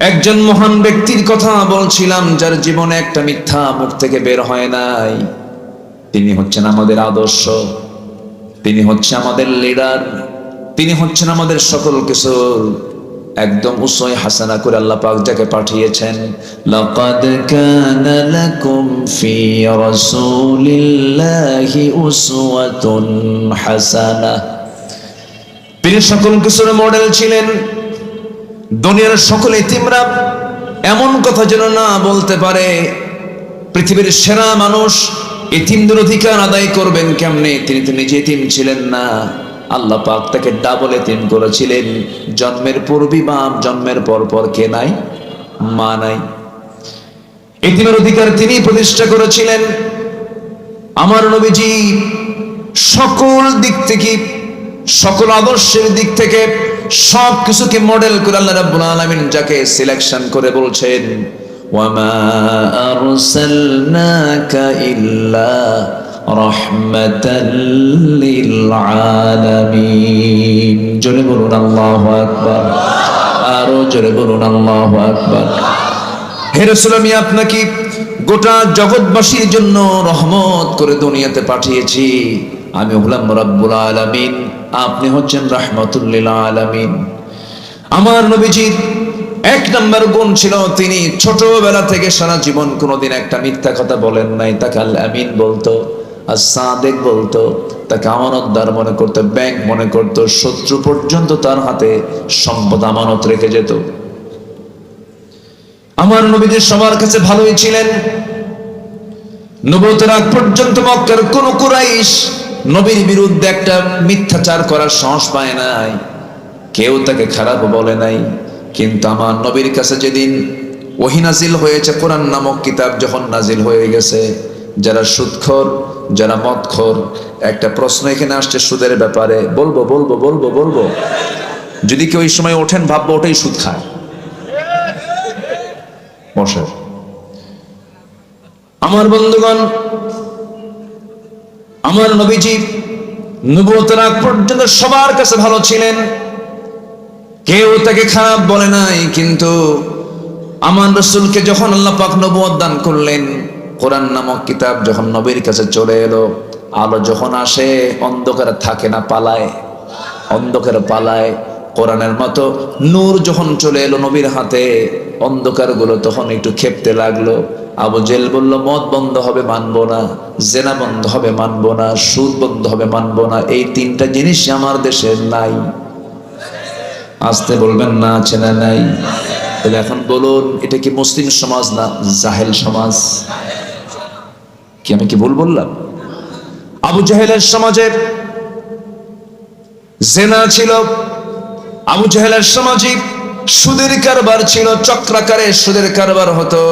একজন মহান ব্যক্তির কথা বলছিলাম, যার জীবনে একটা মিথ্যা মুখ থেকে বের হয় নাই। তিনি হচ্ছেন আমাদের আদর্শ, তিনি হচ্ছে আমাদের লিডার তিনি হচ্ছেন আমাদের সকল কিছু। একদম উসয় হাসানা করে আল্লাহ পাক যাকে পাঠিয়েছেন, লাকাদ কানা লাকুম ফি রাসূলিল্লাহি উসওয়াতুন হাসানাহ তিনি সকল কিছুর মডেল ছিলেন। দুনিয়ার সকল ইতিমরা এমন কথা যেন না বলতে পারে। পৃথিবীর সেরা মানুষ ইতিমদের অধিকার আদায় করবেন কেমনে? তিনি তো নিজে ইতিম ছিলেন না। আল্লাহ পাক তাকে ডাবল এতিম করেছিলেন। জন্মের পূর্বী বাপ জন্মের পর পর কে নাই? মা নাই। এতিমের অধিকার তিনি প্রতিষ্ঠা করেছিলেন। আমার নবীজি সকল দিক থেকে, সকল আদর্শের দিক থেকে সব কিছুকে মডেল করে আল্লাহ রাব্বুল আলামিন যাকে সিলেকশন করে বলছেন, ওয়ামা আরসালনাকা ইল্লা লিল আলামিন। জোরে বলুন, আল্লাহু আকবার। আরও জোরে বলুন, আল্লাহু আকবার। হে রাসূল, আমি আপনাকে গোটা জগৎবাসীর জন্য রহমত করে দুনিয়াতে পাঠিয়েছি। আমি হলাম রব্বুল আলামিন। আপনি হচ্ছেন রাহমাতুল্লিল আমার নবীজির এক নম্বর গুণ ছিল তিনি ছোটবেলা থেকে সারা জীবন কোনোদিন একটা মিথ্যা কথা বলেন নাই। তাকে আল আমিন বলতো আর সাদেক বলতো, তাকে আমানতদার মনে করতো, ব্যাংক মনে করতো, শত্রু পর্যন্ত তার হাতে সম্পদ আমানত রেখে যেত। আমার নবীদের সবার কাছে ভালোই ছিলেন। নবতের আগ পর্যন্ত মক্কার কোন কুরাইশ নবীর বিরুদ্ধে একটা মিথ্যাচার করার সাহস পায় নাই। কেউ তাকে খারাপ বলে নাই। কিন্তু আমার নবীর কাছে যেদিন ওহি নাজিল হয়েছে, কোরআন নামক কিতাব যখন নাজিল হয়ে গেছে, যারা সুদখোর, যারা মদখোর, একটা প্রশ্ন এখানে আসছে সুদের ব্যাপারে, বলব বলব বলব বলব। যদি কেউ ওই সময় ওঠেন, ভাববো ওটাই সুদ খায়। আমার বন্ধুগণ আমার নবীজি নবুয়তের আগ পর্যন্ত সবার কাছে ভালো ছিলেন। কেউ তাকে খারাপ বলে নাই, কিন্তু আমার রসুলকে যখন আল্লাহ পাক নবুয়ত দান করলেন, কোরআন নামক কিতাব যখন নবীর কাছে চলে এলো, আলো যখন আসে, অন্ধকারে থাকে না, পালায়। অন্ধকারে পালায়, কোরআনের মতো নূর যখন চলে এলো নবীর হাতে, অন্ধকারগুলো তখন একটু খেপতে লাগল। আবু জেল বলল, মদ বন্ধ হবে, মানবো না। জেনা বন্ধ হবে, মানবো না। সুদ বন্ধ হবে, মানবো না। এই তিনটা জিনিস আমার দেশে নাই। আসতে বলবেন না আছে না নাই। তাহলে এখন বলুন, এটা কি মুসলিম সমাজ না জাহেল সমাজ? কি আমি কি ভুল বললাম? আবু জাহেলের সমাজে জেনা ছিল, আবু জাহেলের সমাজে সুদের কারবার ছিল, চক্রাকারে সুদের কারবার হতো।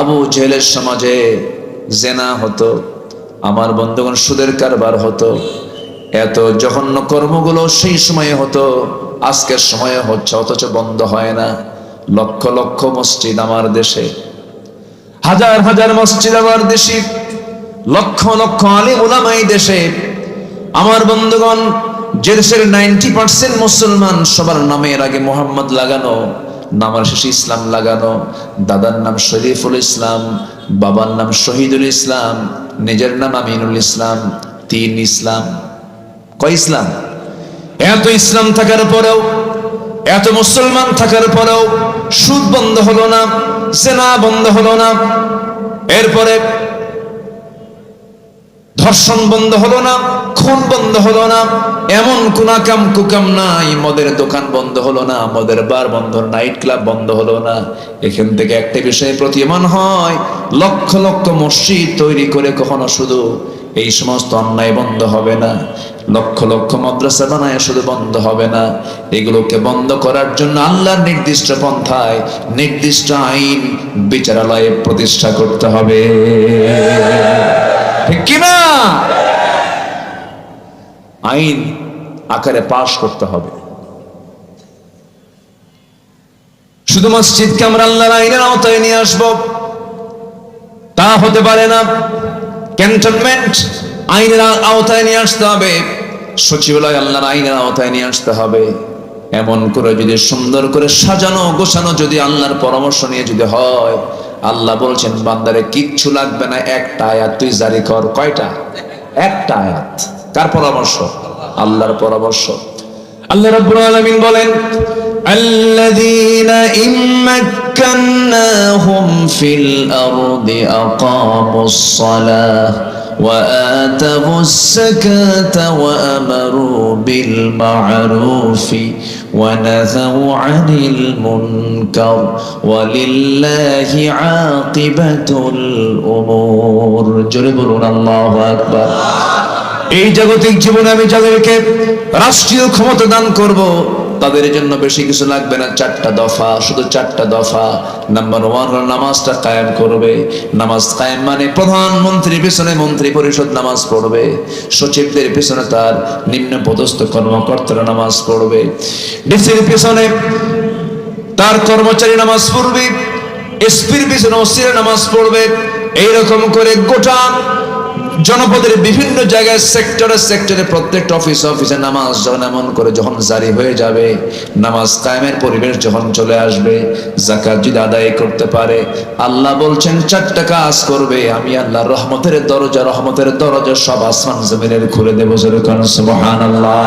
আবু জেলের সমাজে জেনা হতো, আমার বন্ধুগণ সুদের কারবার হতো, এত জঘন্য কর্মগুলো সেই সময়ে হতো, আজকের সময়ে হচ্ছে, অথচ বন্ধ হয় না। লক্ষ লক্ষ মসজিদ আমার দেশে, হাজার হাজার মসজিদ আমার দেশে, লক্ষ লক্ষ আলিম ওলামাই দেশে। আমার বন্ধুগণ, যে দেশের নাইনটি পার্সেন্ট মুসলমান সবার নামের আগে মোহাম্মদ লাগানো নামার শেষে ইসলাম লাগানো, দাদার নাম শরীফুল ইসলাম, বাবার নাম শহীদুল ইসলাম, নিজের নাম আমিনুল ইসলাম, তিন ইসলাম। কয় ইসলাম? এত ইসলাম থাকার পরেও, এত মুসলমান থাকার পরেও সুদ বন্ধ হলো না সেনা বন্ধ হলো না, এরপরে ধর্ষণ বন্ধ হলো না খুন বন্ধ হলো না, এমন কুনাকাম কুকাম নাই, মদের দোকান বন্ধ হলো না, মদের বার বন্ধ, নাইট ক্লাব বন্ধ হলো না। এখান থেকে একটা বিষয় প্রতীয়মান হয়, লক্ষ লক্ষ মসজিদ তৈরি করে কখনো শুধু এই সমস্ত অন্যায় বন্ধ হবে না, লক্ষ লক্ষ মাদ্রাসা বানায় শুধু বন্ধ হবে না। এগুলোকে বন্ধ করার জন্য আল্লাহর নির্দিষ্ট পন্থায়, নির্দিষ্ট আইন, বিচারালয়ে প্রতিষ্ঠা করতে হবে। ঠিক কিনা? আইন আকারে পাশ করতে হবে। শুধু মসজিদকে আমরা আল্লাহর আইনের আওতায় নিয়ে আসব, তা হতে পারে না। ক্যান্টনমেন্ট আইনের আওতায় নিয়ে আসতে হবে, সচিবালয় আল্লাহর আইনের আওতায় নিয়ে আসতে হবে। এমন করে যদি সুন্দর করে সাজানো গোছানো যদি আল্লাহর পরামর্শ নিয়ে যদি হয়, আল্লাহ বলছেন, বান্দারে কিচ্ছু লাগবে না, একটা আয়াত তুই জারি কর। কয়টা? একটা আয়াত। কার পরামর্শ আল্লাহর পরামর্শ আল্লাহ রাব্বুল আলামিন বলেন আল্লাযীনা ইম্মাক্কান্নাহুম ফিল আরদি আকামুস সালাহ وآتوا الزكاة وأمروا بالمعروف ونهوا عن المنكر ولله عاقبة الأمور جربنا الله أكبر এই জাগতিক জীবনে আমি যাদেরকে রাষ্ট্রীয় ক্ষমতা দান করব, তাদের জন্য বেশি কিছু লাগবে না। চারটা দফা, শুধু চারটা দফা। নাম্বার ওয়ান নামাজটা কায়েম করবে। নামাজ কায়েম মানে প্রধানমন্ত্রীর পিছনে মন্ত্রী পরিষদ নামাজ পড়বে। সচিবদের পিছনে তার নিম্ন পদস্থ কর্মকর্তারা নামাজ পড়বে। ডিসির পিছনে তার কর্মচারী নামাজ পড়বে। এসপির পিছনে ওসিরা নামাজ পড়বে। এইরকম করে গোটা জনপদের বিভিন্ন জায়গায় সেক্টরে সেক্টরে প্রত্যেকটা অফিস অফিসে নামাজ যখন এমন করে যখন জারি হয়ে যাবে, নামাজ কায়েমের পরিবেশ যখন চলে আসবে জাকাত যদি আদায় করতে পারে, আল্লাহ বলছেন, চারটা কাজ করবে, আমি আল্লাহ রহমতের দরজা রহমতের দরজা সব আসমান জমিনের খুলে দেবো যেরকম সুবহানাল্লাহ।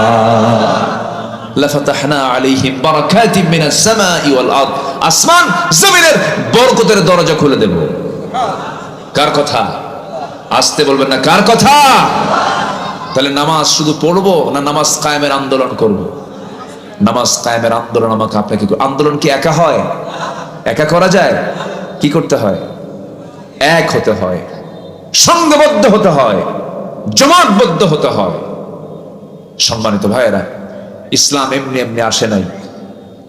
লাফাতাহনা আলাইহিম বারাকাতিম মিনাস সামাই ওয়াল আরদ। আসমান জমিনের বরকতের দরজা খুলে দেব। কার কথা? আসতে বলবেন না। কার কথা? তাহলে নামাজ শুধু পড়ব না নামাজ কায়েমের আন্দোলন করব। নামাজ কায়েমের আন্দোলন আমাকে আপনাকে আন্দোলন কি একা হয়? একা করা যায়? কি করতে হয়? এক হতে হয় সংঘবদ্ধ হতে হয়, জমাটবদ্ধ হতে হয়। সম্মানিত ভাইয়েরা, ইসলাম এমনি এমনি আসে নাই।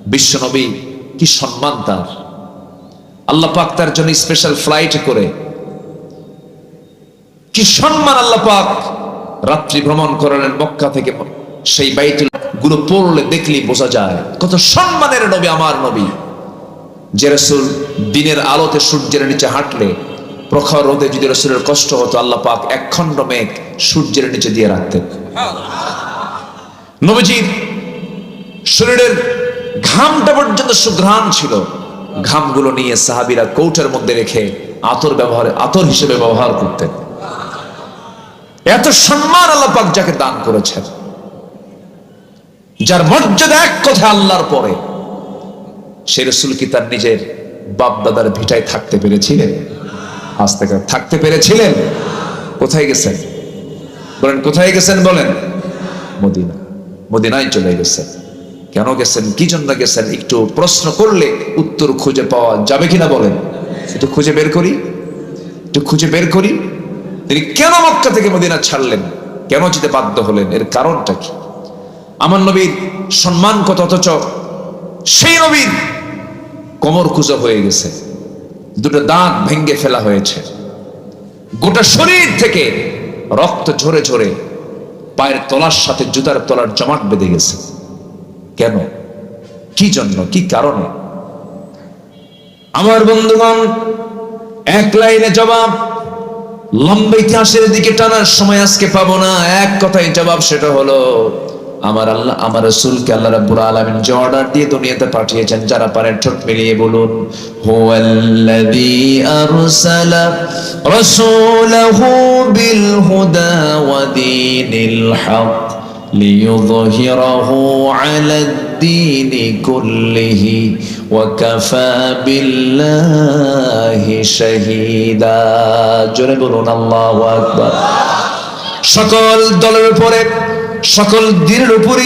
বিশ্বনবী কি সম্মান তার? আল্লাহ পাক তার জন্য স্পেশাল ফ্লাইট করে কি সম্মান আল্লাহ পাক রাত্রি ভ্রমণ করালেন মক্কা থেকে। সেই বাইতুলগুলো পড়লে দেখলেই বোঝা যায়, কত সম্মানের নবী আমার নবী। যে রসুল দিনের আলোতে সূর্যের নিচে হাঁটলে, প্রখর রোদে যদি রসুলের কষ্ট হতো, আল্লাহ পাক এক খণ্ড মেঘ সূর্যের নিচে দিয়ে রাখতেন। নবীজির শরীরের ঘামটা পর্যন্ত সুঘ্রাণ ছিল। ঘামগুলো নিয়ে সাহাবিরা কৌটার মধ্যে রেখে আতর ব্যবহারে আতর হিসেবে ব্যবহার করতেন। এত সম্মান আল্লাহ পাক যাকে দান করেছেন, যার মর্যাদা এক কথা আল্লাহর পরে সে রসুল কি তার নিজের বাপ দাদার ভিটায় থাকতে পেরেছিলেন? আজ থেকে থাকতে পেরেছিলেন? কোথায় গেছেন? বলেন, কোথায় গেছেন বলেন? মদিনা। মদিনায় চলে গেছেন। কেন গেছেন? কি জন্য গেছেন? একটু প্রশ্ন করলে উত্তর খুঁজে পাওয়া যাবে কিনা বলেন? একটু খুঁজে বের করি। একটু খুঁজে বের করি। তিনি কেন মক্কা থেকে মদিনা ছাড়লেন? কেন যেতে বাধ্য হলেন? এর কারণটা কি? আমার নবীর সম্মান কত? অথচ সেই নবীর কোমর কুজো হয়ে গেছে। দুটো দাঁত ভেঙ্গে ফেলা হয়েছে। গোটা শরীর থেকে রক্ত ঝরে ঝরে পায়ের তলার সাথে জুতার তলার জমাট বেঁধে গেছে। কেন? কি জন্য? কি কারণে? আমার বন্ধুগণ, এক লাইনে জবাব। লম্বা ইতিহাসের দিকে টানার সময় আজকে পাবো না। এক কথাই জবাব সেটা হলো, আমার আল্লাহ, আমার রসুলকে আল্লাহ রাব্বুল আলামিন যে অর্ডার দিয়ে দুনিয়াতে পাঠিয়েছেন, যারা পারেন ঠোঁট মিলিয়ে বলুন, হুয়াল্লাযী আরসালা রাসূলাহু বিল হুদা ওয়া দীনিল হক লিইয়ুযহিরাহু আলাদ্দীনি কুল্লিহি وكفى بالله شهيدا জোরে বলুন আল্লাহু আকবার সকল দলের উপরে সকল দিনের উপরে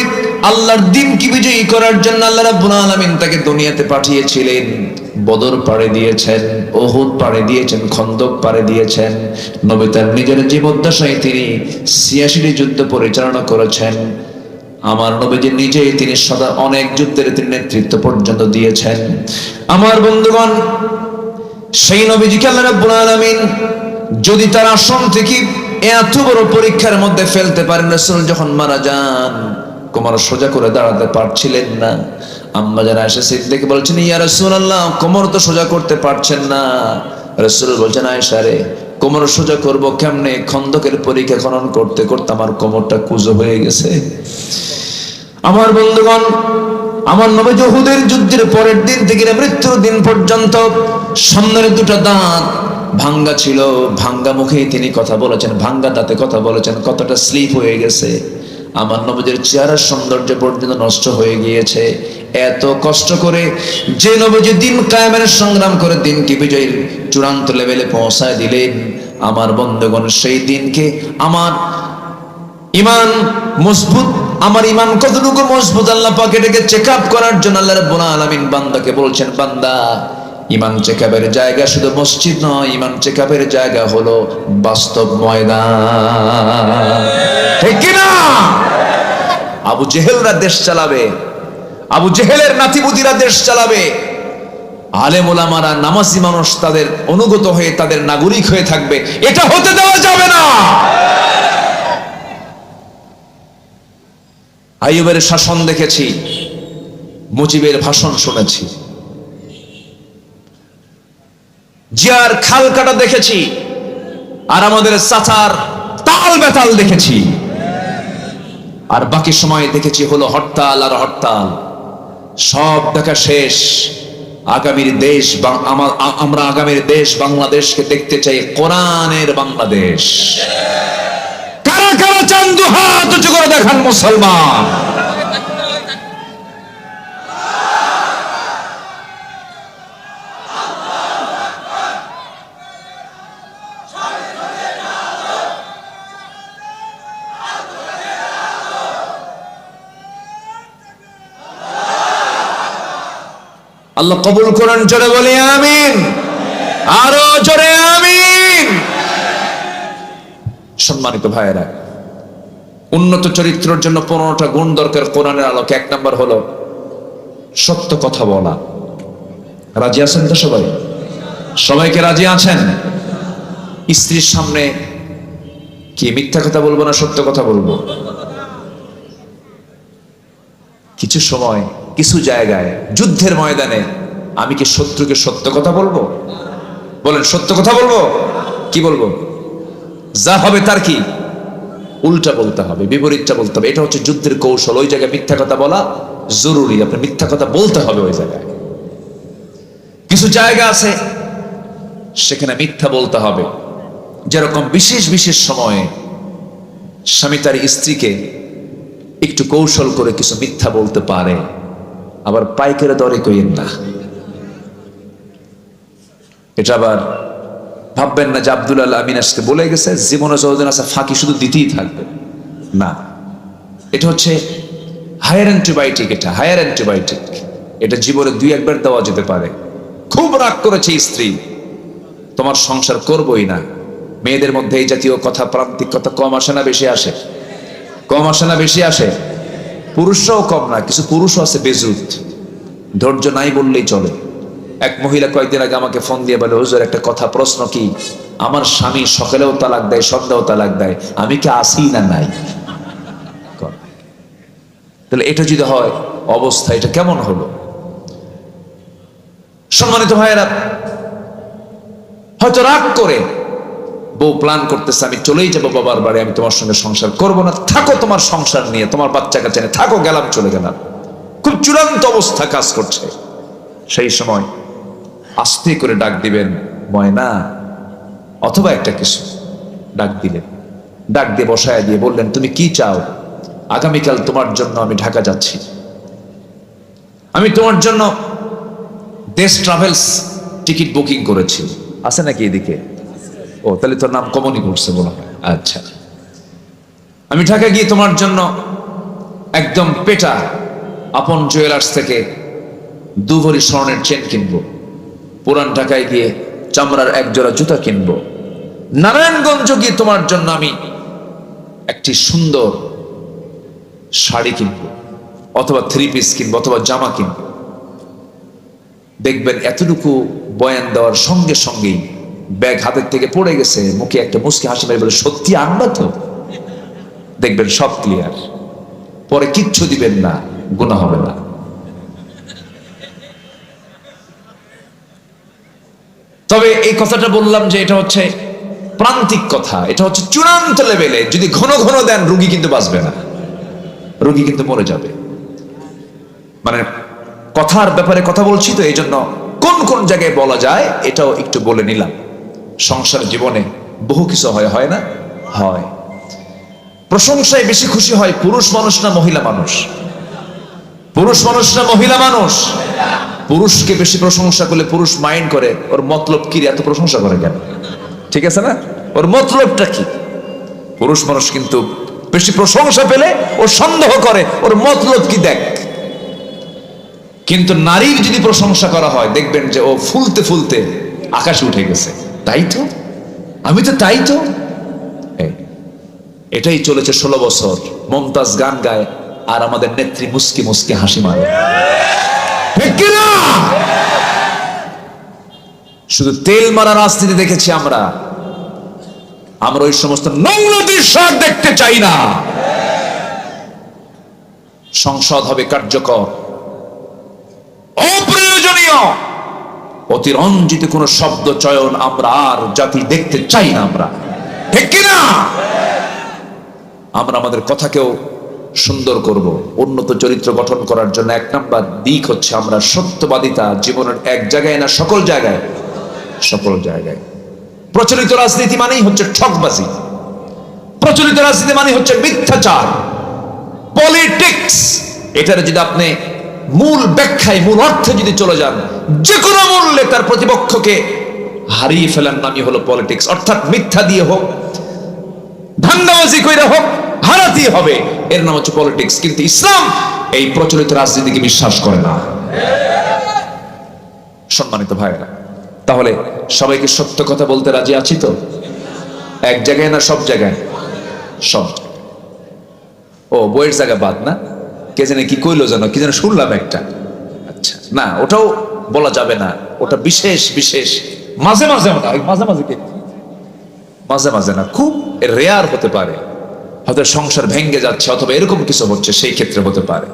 আল্লাহর দিনকে বিজয়ী করার জন্য আল্লাহ রাব্বুল আলামিন তাকে দুনিয়াতে পাঠিয়েছিলেন বদর পাড়ে দিয়েছেন ওহুদ পাড়ে দিয়েছেন খন্দক পাড়ে দিয়েছেন নবী তার নিজের জীবদ্দশায় তিনি ছিয়াশিটি যুদ্ধ পরিচালনা করেছেন আমার নবীজি নিজেই তিনি সদা অনেক যুদ্ধের তিনি নেতৃত্ব পর্যন্ত দিয়েছেন। আমার বন্ধুগণ, সেই নবীজিকে আল্লাহ রাব্বুল যদি তার আসন থেকে এত বড় পরীক্ষার মধ্যে ফেলতে পারেন, রাসূল যখন মারা যান, কোমর সোজা করে দাঁড়াতে পারছিলেন না। আম্মা যারা এসে সিদ্দিক বলছেন, ইয়া রাসূলুল্লাহ, কোমর তো সোজা করতে পারছেন না। রাসূল বলছেন, আয়েশা রে কোমর সোজা করব কেমনে? খন্দকের পরীক্ষা খনন করতে করতে আমার কোমরটা কুজো হয়ে গেছে। আমার বন্ধুগণ, আমার নবী জহুদের যুদ্ধের পরের দিন থেকে মৃত্যুর দিন পর্যন্ত সামনের দুটো দাঁত ভাঙ্গা ছিল। ভাঙ্গা মুখে তিনি কথা বলেছেন, ভাঙ্গা দাঁতে কথা বলেছেন, কতটা স্লিপ হয়ে গেছে। আমার নবীদের চেহারার সৌন্দর্য পর্যন্ত নষ্ট হয়ে গিয়েছে। এত কষ্ট করে যে নবীজি দিন কায়েমের সংগ্রাম করে দিনকে বিজয়ের চূড়ান্ত লেভেলে পৌঁছায় দিলেন। আমার বন্ধুগণ, সেই দিনকে আমার ইমান মজবুত, আমার ইমান কতটুকু মজবুত আল্লাহ পাক এটাকে চেক আপ করার জন্য আল্লাহ রাব্বুল আলামিন বান্দাকে বলছেন, বান্দা, ইমান চেকআপের জায়গা শুধু মসজিদ নয়, ইমান চেকআপের জায়গা হলো বাস্তব ময়দান। আবু জেহেলরা দেশ চালাবে। আবু জেহেলের নাতিপুতিরা দেশ চালাবে। আলেম ওলামারা নামাজি মানুষ তাদের অনুগত হয়ে তাদের নাগরিক হয়ে থাকবে। এটা হতে দেওয়া যাবে না। আইয়ুবের শাসন দেখেছি, মুজিবের ভাষণ শুনেছি। জিয়ার খাল কাটা দেখেছি, আর আমাদের চাচার তাল বেতাল দেখেছি। আর বাকি সময় দেখেছি হলো হরতাল আর হরতাল। সব দেখা শেষ। আগামীর দেশ আমরা আগামীর দেশ বাংলাদেশকে দেখতে চাই কোরআনের বাংলাদেশ। কারা কারা চান্দু হাত উঁচু করে দেখান মুসলমান? আল্লাহ কবুল করেন, জোরে বলি আমিন। আরও জোরে আমিন। সম্মানিত ভাইয়েরা, উন্নত চরিত্রের জন্য পনেরোটা গুণ দরকার কোরআনের আলোকে। এক নম্বর হলো, সত্য কথা বলা। রাজি আছেন তো সবাই? সবাইকে রাজি আছেন? স্ত্রীর সামনে কি মিথ্যা কথা বলব না সত্য কথা বলব? কিছু সময়, কিছু জায়গায়, যুদ্ধের ময়দানে আমি কি শত্রুকে সত্য কথা বলব? বলেন, সত্য কথা বলব? কি বলব? যা হবে তার কি? উল্টা বলতে হবে, বিপরীতটা বলতে হবে। এটা হচ্ছে যুদ্ধের কৌশল। ওই জায়গায় মিথ্যা কথা বলা জরুরি। আপনি মিথ্যা কথা বলতে হবে ওই জায়গায়। কিছু জায়গা আছে সেখানে মিথ্যা বলতে হবে। যেরকম বিশেষ বিশেষ সময়ে স্বামী তার স্ত্রীকে একটু কৌশল করে কিছু মিথ্যা বলতে পারে। আবার পাইকারে দরে কইেন না। এটা আবার ভাববেন না যে আব্দুল আমিন আজকে বলে গেছে, জীবনে যতদিন আছে ফাঁকি শুধু দিতেই থাকবে। না। এটা হচ্ছে হায়ার অ্যান্টিবায়োটিক এটা হায়ার অ্যান্টিবায়োটিক এটা জীবনে দুই একবার দেওয়া যেতে পারে। খুব রাগ করেছে স্ত্রী। তোমার সংসার করবই না। মেয়েদের মধ্যে এই জাতীয় কথা, প্রান্তিক কথা কম আসে না, বেশি আসে? কম আসে না, বেশি আসে? পুরুষরাও কম না, কিছু পুরুষও আছে বেজুত ধৈর্য নাই বললেই চলে। এক মহিলা কয়েকদিন আগে আমাকে ফোন দিয়ে বলে, হুজুর, একটা কথা, প্রশ্ন কি? আমার স্বামী সকালেও তালাক দেয়, সন্ধ্যাও তালাক দেয়, আমি কি আসি না নাই? তাহলে এটা যদি হয়, অবস্থা, এটা কেমন হলো? সম্মানিত ভাইয়েরা, হয়তো রাগ করে বউ প্ল্যান করতেছে, আমি চলেই যাব বাবার বাড়ি, আমি তোমার সঙ্গে সংসার করব না, থাকো তোমার সংসার নিয়ে, তোমার বাচ্চা কাছে থাকো, গেলাম, চলে গেলাম। খুব চূড়ান্ত অবস্থা কাজ করছে সেই সময়। আস্তে করে ডাক দিবেন, ময়না, অথবা একটা কিছু ডাক দিলেন। ডাক দিয়ে বসায় দিয়ে বললেন, তুমি কি চাও? আগামীকাল তোমার জন্য আমি ঢাকা যাচ্ছি। আমি তোমার জন্য দেশ ট্রাভেলস টিকিট বুকিং করেছি। আছে নাকি এদিকে? ও, তাহলে তোর নাম কমনই করছে বলা হয়। আচ্ছা। আমি ঢাকা গিয়ে তোমার জন্য একদম পেটা আপন জুয়েলার্স থেকে দু ভরি স্বর্ণের চেন কিনবো। পুরান ঢাকায় গিয়ে চামড়ার এক জোড়া জুতা কিনবো। নারায়ণগঞ্জ গিয়ে তোমার জন্য আমি একটি সুন্দর শাড়ি কিনবো, অথবা থ্রি পিস কিনবো, অথবা জামা কিনবো। দেখবেন এতটুকু বয়ান দেওয়ার সঙ্গে সঙ্গেই ব্যাগ হাতের থেকে পড়ে গেছে, মুখে একটা মুসকে হাসি মেরে বলে, সত্যি আনবা তো? দেখবেন সব ক্লিয়ার পরে কিচ্ছু দিবেন না গুণা হবে না। তবে এই কথাটা বললাম যে এটা হচ্ছে প্রান্তিক কথা, এটা হচ্ছে চূড়ান্ত লেভেলে যদি ঘন ঘন দেন, রুগী কিন্তু বাঁচবে না। রুগী কিন্তু মরে যাবে। মানে কথার ব্যাপারে কথা বলছি তো এই জন্য কোন কোন জায়গায় বলা যায়, এটাও একটু বলে নিলাম। সংসার জীবনে বহু কিছু হয় হয় না? হয়। প্রশংসায় বেশি খুশি হয় পুরুষ মানুষ না মহিলা মানুষ? পুরুষ মানুষ না মহিলা মানুষ? পুরুষকে বেশি প্রশংসা করলে পুরুষ মাইন্ড করে, ওর মতলব কি এত প্রশংসা করে কেন? ঠিক আছে না? ওর মতলবটা কি? পুরুষ মানুষ কিন্তু বেশি প্রশংসা পেলে ও সন্দেহ করে, ওর মতলব কি দেখ। কিন্তু নারীর যদি প্রশংসা করা হয়, দেখবেন যে ও ফুলতে ফুলতে আকাশে উঠে গেছে। তাই তো? আমি তো তাই তো। এটাই চলেছে ষোলো বছর। মমতাজ গান গায় আর আমাদের নেত্রী মুস্কি মুস্কি হাসি মারে। শুধু তেল মারা রাজনীতি দেখেছি আমরা। আমরা ওই সমস্ত নোংর দৃশ্য দেখতে চাই না। সংসদ হবে কার্যকর। অপ্রয়োজনীয়। অতিরঞ্জিত কোন শব্দ চয়ন আমরা আর জাতি দেখতে চাই না আমরা। ঠিক কিনা? আমরা আমাদের কথাকেও সুন্দর করব। উন্নত চরিত্র গঠন করার জন্য এক নাম্বার দিক হচ্ছে আমরা সত্যবাদিতা জীবনের এক জায়গায় না সকল জায়গায়? সকল জায়গায়। প্রচলিত রাজনীতি মানেই হচ্ছে ঠকবাজি প্রচলিত রাজনীতি মানে হচ্ছে মিথ্যাচার। পলিটিক্স, এটার যদি আপনি মূল ব্যাখ্যায়, মূল অর্থে যদি চলে যান যে কোনো মূল্যে তার প্রতিপক্ষকে হারিয়ে ফেলার নামই হলো পলিটিক্স। অর্থাৎ মিথ্যা দিয়ে হোক, ধান্দাবাজি কইরা হোক হারাতেই হবে এর নাম হচ্ছে পলিটিক্স কিন্তু ইসলাম এই প্রচলিত রাজনীতিকে বিশ্বাস করে না সম্মানিত ভাইরা তাহলে সবাইকে সত্য কথা বলতে রাজি আছি তো এক জায়গায় না সব জায়গায় সব ও বইয়ের জায়গা বাদ না কে জানে কি কইলো যেন কি যেন শুনলাম একটা আচ্ছা না ওটাও বলা যাবে না ওটা বিশেষ বিশেষ মাঝে মাঝে মাঝে মাঝে মাঝে মাঝে না খুব রেয়ার হতে পারে হয়তো সংসার ভেঙ্গে যাচ্ছে অথবা এরকম কিছু হচ্ছে সেই ক্ষেত্রে হতে পারে।